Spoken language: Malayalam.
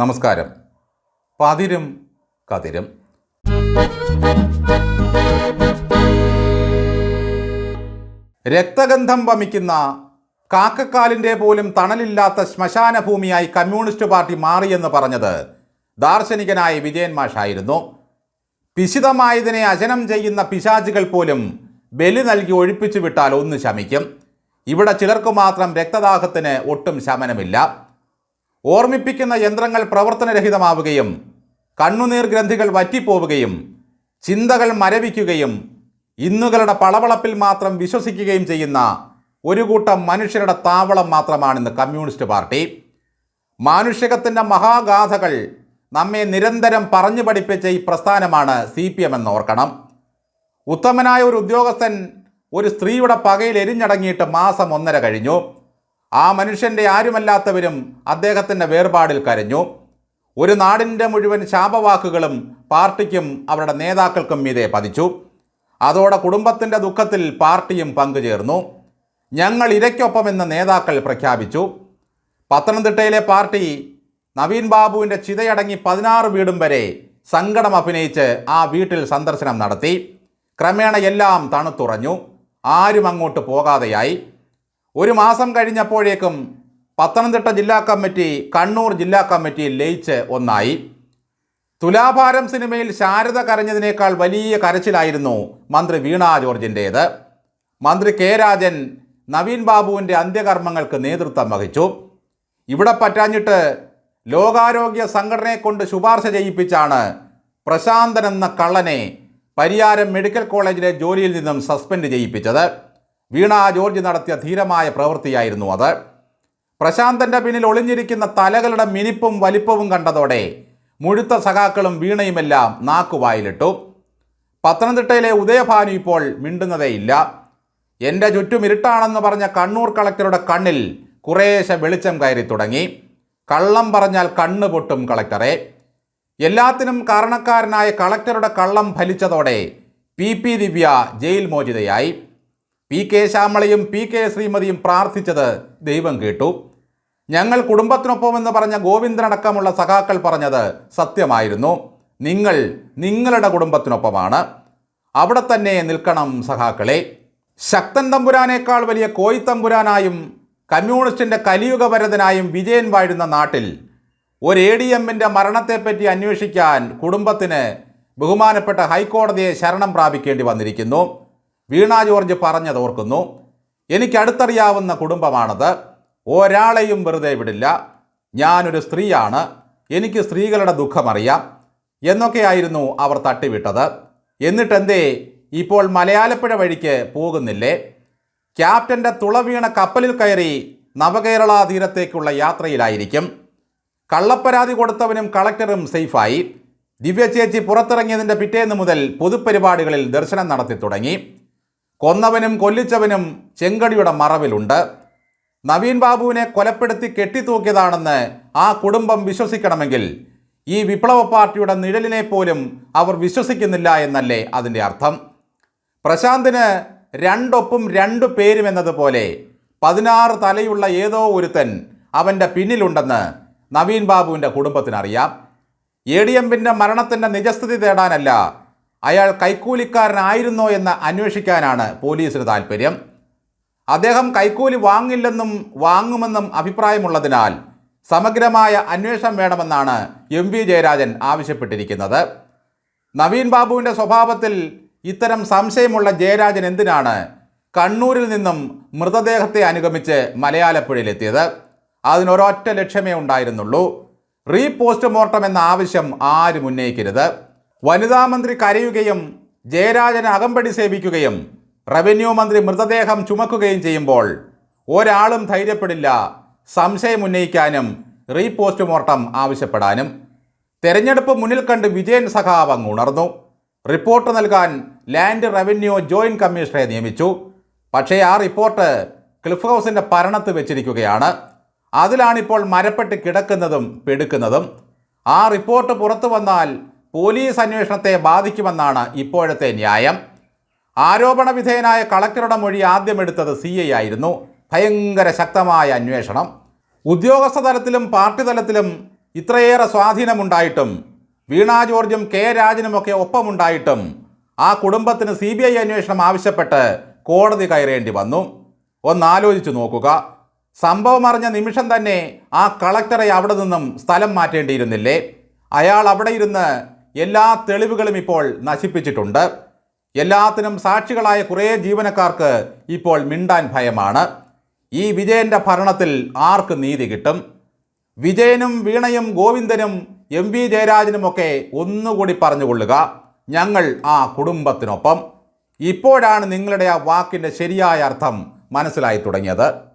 നമസ്കാരം. പതിരും കതിരും. രക്തഗന്ധം വമിക്കുന്ന കാക്കക്കാലിന്റെ പോലും തണലില്ലാത്ത ശ്മശാന ഭൂമിയായി കമ്മ്യൂണിസ്റ്റ് പാർട്ടി മാറിയെന്ന് പറഞ്ഞത് ദാർശനികനായ വിജയൻ മാഷായിരുന്നു. പിശിതമായതിനെ അജനം ചെയ്യുന്ന പിശാചികൾ പോലും ബലി നൽകി ഒഴിപ്പിച്ചു വിട്ടാൽ ഒന്ന് ശമിക്കും. ഇവിടെ ചിലർക്ക് മാത്രം രക്തദാഹത്തിന് ഒട്ടും ശമനമില്ല. ഓർമ്മിപ്പിക്കുന്ന യന്ത്രങ്ങൾ പ്രവർത്തനരഹിതമാവുകയും കണ്ണുനീർ ഗ്രന്ഥികൾ വറ്റിപ്പോവുകയും ചിന്തകൾ മരവിക്കുകയും ഇന്നുകളുടെ പളവളപ്പിൽ മാത്രം വിശ്വസിക്കുകയും ചെയ്യുന്ന ഒരു കൂട്ടം മനുഷ്യരുടെ താവളം മാത്രമാണിന്ന് കമ്മ്യൂണിസ്റ്റ് പാർട്ടി. മാനുഷികത്തിന്റെ മഹാഗാഥകൾ നമ്മെ നിരന്തരം പറഞ്ഞു പഠിപ്പിച്ച ഈ പ്രസ്ഥാനമാണ് സി പി എം എന്നോർക്കണം ഉത്തമനായ ഒരു ഉദ്യോഗസ്ഥൻ ഒരു സ്ത്രീയുടെ പകയിൽ എരിഞ്ഞടങ്ങിയിട്ട് മാസം ഒന്നര കഴിഞ്ഞു. ആ മനുഷ്യന്റെ ആരുമല്ലാത്തവരും അദ്ദേഹത്തിന്റെ വേർപാടിൽ കരഞ്ഞു. ഒരു നാടിന്റെ മുഴുവൻ ശാപവാക്കുകളും പാർട്ടിക്കും അവരുടെ നേതാക്കൾക്കും മീതെ പതിച്ചു. അതോടെ കുടുംബത്തിന്റെ ദുഃഖത്തിൽ പാർട്ടിയും പങ്കുചേർന്നു. ഞങ്ങൾ ഇരയ്ക്കൊപ്പമെന്ന് നേതാക്കൾ പ്രഖ്യാപിച്ചു. പത്തനംതിട്ടയിലെ പാർട്ടി നവീൻ ബാബുവിന്റെ ചിതയടങ്ങി പതിനാറ് വീടും വരെ സങ്കടം അഭിനയിച്ച് ആ വീട്ടിൽ സന്ദർശനം നടത്തി. ക്രമേണ എല്ലാം തണുത്തുറഞ്ഞു. ആരും അങ്ങോട്ട് പോകാതെയായി. ഒരു മാസം കഴിഞ്ഞപ്പോഴേക്കും പത്തനംതിട്ട ജില്ലാ കമ്മിറ്റി കണ്ണൂർ ജില്ലാ കമ്മിറ്റി ലയിച്ച് ഒന്നായി. തുലാഭാരം സിനിമയിൽ ശാരദ കരഞ്ഞതിനേക്കാൾ വലിയ കരച്ചിലായിരുന്നു മന്ത്രി വീണ ജോർജിന്റേത് മന്ത്രി കെ രാജൻ നവീൻ ബാബുവിന്റെ അന്ത്യകർമ്മങ്ങൾക്ക് നേതൃത്വം വഹിച്ചു. ഇവിടെ പറ്റാഞ്ഞിട്ട് ലോകാരോഗ്യ സംഘടനയെ കൊണ്ട് ശുപാർശ ചെയ്യിപ്പിച്ചാണ് പ്രശാന്തൻ എന്ന കള്ളനെ പരിയാരം മെഡിക്കൽ കോളേജിലെ ജോലിയിൽ നിന്നും സസ്പെൻഡ് ചെയ്യിപ്പിച്ചത്. വീണ ജോർജ് നടത്തിയ ധീരമായ പ്രവൃത്തിയായിരുന്നു അത്. പ്രശാന്തന്റെ പിന്നിൽ ഒളിഞ്ഞിരിക്കുന്ന തലകളുടെ മിനിപ്പും വലിപ്പവും കണ്ടതോടെ മുഴുത്ത സഖാക്കളും വീണയുമെല്ലാം നാക്കുവായിലിട്ടു. പത്തനംതിട്ടയിലെ ഉദയഭാനു ഇപ്പോൾ മിണ്ടുന്നതേയില്ല. എന്റെ ചുറ്റും ഇരുട്ടാണെന്ന് പറഞ്ഞ കണ്ണൂർ കളക്ടറുടെ കണ്ണിൽ കുറേശ്ശെ വെളിച്ചം കയറി തുടങ്ങി. കള്ളം പറഞ്ഞാൽ കണ്ണ് പൊട്ടും കളക്ടറെ. എല്ലാത്തിനും കാരണക്കാരനായ കളക്ടറുടെ കള്ളം ഫലിച്ചതോടെ പി. പി. ദിവ്യ ജയിൽ മോചിതയായി. പി കെ ശ്യാമളയും പി കെ ശ്രീമതിയും പ്രാർത്ഥിച്ചത് ദൈവം കേട്ടു. ഞങ്ങൾ കുടുംബത്തിനൊപ്പമെന്ന് പറഞ്ഞ ഗോവിന്ദനടക്കമുള്ള സഖാക്കൾ പറഞ്ഞത് സത്യമായിരുന്നു. നിങ്ങൾ നിങ്ങളുടെ കുടുംബത്തിനൊപ്പമാണ്. അവിടെ തന്നെ നിൽക്കണം സഖാക്കളെ. ശക്തൻ തമ്പുരാനേക്കാൾ വലിയ കോയിത്തമ്പുരാനായും കമ്മ്യൂണിസ്റ്റിന്റെ കലിയുഗവരതനായും വിജയൻ വാഴുന്ന നാട്ടിൽ ഒരു എ ഡി എമ്മിന്റെ മരണത്തെപ്പറ്റി അന്വേഷിക്കാൻ കുടുംബത്തിന് ബഹുമാനപ്പെട്ട ഹൈക്കോടതിയെ ശരണം പ്രാപിക്കേണ്ടി വന്നിരിക്കുന്നു. വീണ ജോർജ് പറഞ്ഞത് ഓർക്കുന്നു. എനിക്ക് അടുത്തറിയാവുന്ന കുടുംബമാണത്. ഒരാളെയും വെറുതെ വിടില്ല. ഞാനൊരു സ്ത്രീയാണ്. എനിക്ക് സ്ത്രീകളുടെ ദുഃഖമറിയാം. എന്നൊക്കെയായിരുന്നു അവർ തട്ടിവിട്ടത്. എന്നിട്ടെന്തേ ഇപ്പോൾ മലയാലപ്പുഴ വഴിക്ക് പോകുന്നില്ലേ? ക്യാപ്റ്റന്റെ തുളവീണ കപ്പലിൽ കയറി നവകേരള തീരത്തേക്കുള്ള യാത്രയിലായിരിക്കും. കള്ളപ്പരാതി കൊടുത്തവനും കളക്ടറും സേഫായി. ദിവ്യ ചേച്ചി പുറത്തിറങ്ങിയതിന്റെ പിറ്റേന്ന് മുതൽ പൊതുപരിപാടികളിൽ ദർശനം നടത്തി തുടങ്ങി. കൊന്നവനും കൊല്ലിച്ചവനും ചെങ്കടിയുടെ മറവിലുണ്ട്. നവീൻ ബാബുവിനെ കൊലപ്പെടുത്തി കെട്ടിത്തൂക്കിയതാണെന്ന് ആ കുടുംബം വിശ്വസിക്കണമെങ്കിൽ ഈ വിപ്ലവ പാർട്ടിയുടെ നിഴലിനെ പോലും അവർ വിശ്വസിക്കുന്നില്ല എന്നല്ലേ അതിന്റെ അർത്ഥം. പ്രശാന്തിന് രണ്ടൊപ്പും രണ്ടു പേരും എന്നതുപോലെ പതിനാറ് തലയുള്ള ഏതോ ഒരുത്തൻ അവന്റെ പിന്നിലുണ്ടെന്ന് നവീൻ ബാബുവിന്റെ കുടുംബത്തിനറിയാം. എ ഡി എമ്മിന്റെ മരണത്തിന്റെ നിജസ്ഥിതി തേടാനല്ല അയാൾ കൈക്കൂലിക്കാരനായിരുന്നോ എന്ന് അന്വേഷിക്കാനാണ് പോലീസിന് താൽപ്പര്യം അദ്ദേഹം കൈക്കൂലി വാങ്ങില്ലെന്നും വാങ്ങുമെന്നും അഭിപ്രായമുള്ളതിനാൽ സമഗ്രമായ അന്വേഷണം വേണമെന്നാണ് എം വി ജയരാജൻ ആവശ്യപ്പെട്ടിരിക്കുന്നത്. നവീൻ ബാബുവിന്റെ സ്വഭാവത്തിൽ ഇത്തരം സംശയമുള്ള ജയരാജൻ എന്തിനാണ് കണ്ണൂരിൽ നിന്നും മൃതദേഹത്തെ അനുഗമിച്ച് മലയാളപ്പുഴയിലെത്തിയത്? അതിനൊരൊറ്റ ലക്ഷ്യമേ ഉണ്ടായിരുന്നുള്ളൂ. റീ പോസ്റ്റ്മോർട്ടം എന്ന ആവശ്യം ആരും ഉന്നയിക്കരുത്. വനിതാ മന്ത്രി കരയുകയും ജയരാജന് അകമ്പടി സേവിക്കുകയും റവന്യൂ മന്ത്രി മൃതദേഹം ചുമക്കുകയും ചെയ്യുമ്പോൾ ഒരാളും ധൈര്യപ്പെടില്ല. സംശയം ഉന്നയിക്കാനും റീ പോസ്റ്റ്മോർട്ടം ആവശ്യപ്പെടാനും. തെരഞ്ഞെടുപ്പ് മുന്നിൽ കണ്ട് വിജയൻ സഖാവ് അങ്ങ് ഉണർന്നു. റിപ്പോർട്ട് നൽകാൻ ലാൻഡ് റവന്യൂ ജോയിന്റ് കമ്മീഷണറെ നിയമിച്ചു. പക്ഷേ ആ റിപ്പോർട്ട് ക്ലിഫ് ഹൗസിന്റെ ഭരണത്ത് വെച്ചിരിക്കുകയാണ്. അതിലാണിപ്പോൾ മരപ്പെട്ട് കിടക്കുന്നതും പെടുക്കുന്നതും. ആ റിപ്പോർട്ട് പുറത്തു വന്നാൽ പോലീസ് അന്വേഷണത്തെ ബാധിക്കുമെന്നാണ് ഇപ്പോഴത്തെ ന്യായം. ആരോപണ വിധേയനായ കളക്ടറുടെ മൊഴി ആദ്യമെടുത്തത് സി ഐ ആയിരുന്നു. ഭയങ്കര ശക്തമായ അന്വേഷണം. ഉദ്യോഗസ്ഥ തലത്തിലും പാർട്ടി തലത്തിലും ഇത്രയേറെ സ്വാധീനമുണ്ടായിട്ടും വീണ ജോർജും കെ രാജനുമൊക്കെ ഒപ്പമുണ്ടായിട്ടും ആ കുടുംബത്തിന് സി ബി ഐ അന്വേഷണം ആവശ്യപ്പെട്ട് കോടതി കയറേണ്ടി വന്നു. ഒന്നാലോചിച്ചു നോക്കുക. സംഭവം അറിഞ്ഞ നിമിഷം തന്നെ ആ കളക്ടറെ അവിടെ നിന്നും സ്ഥലം മാറ്റേണ്ടിയിരുന്നില്ലേ? അയാൾ അവിടെ ഇരുന്ന് എല്ലാ തെളിവുകളും ഇപ്പോൾ നശിപ്പിച്ചിട്ടുണ്ട്. എല്ലാത്തിനും സാക്ഷികളായ കുറേ ജീവനക്കാർക്ക് ഇപ്പോൾ മിണ്ടാൻ ഭയമാണ്. ഈ വിജയന്റെ ഭരണത്തിൽ ആർക്ക് നീതി കിട്ടും? വിജയനും വീണയും ഗോവിന്ദനും എം വി ജയരാജനുമൊക്കെ ഒന്നുകൂടി പറഞ്ഞുകൊള്ളുക. ഞങ്ങൾ ആ കുടുംബത്തിനൊപ്പം. ഇപ്പോഴാണ് നിങ്ങളുടെ ആ വാക്കിന്റെ ശരിയായ അർത്ഥം മനസ്സിലായി തുടങ്ങിയത്.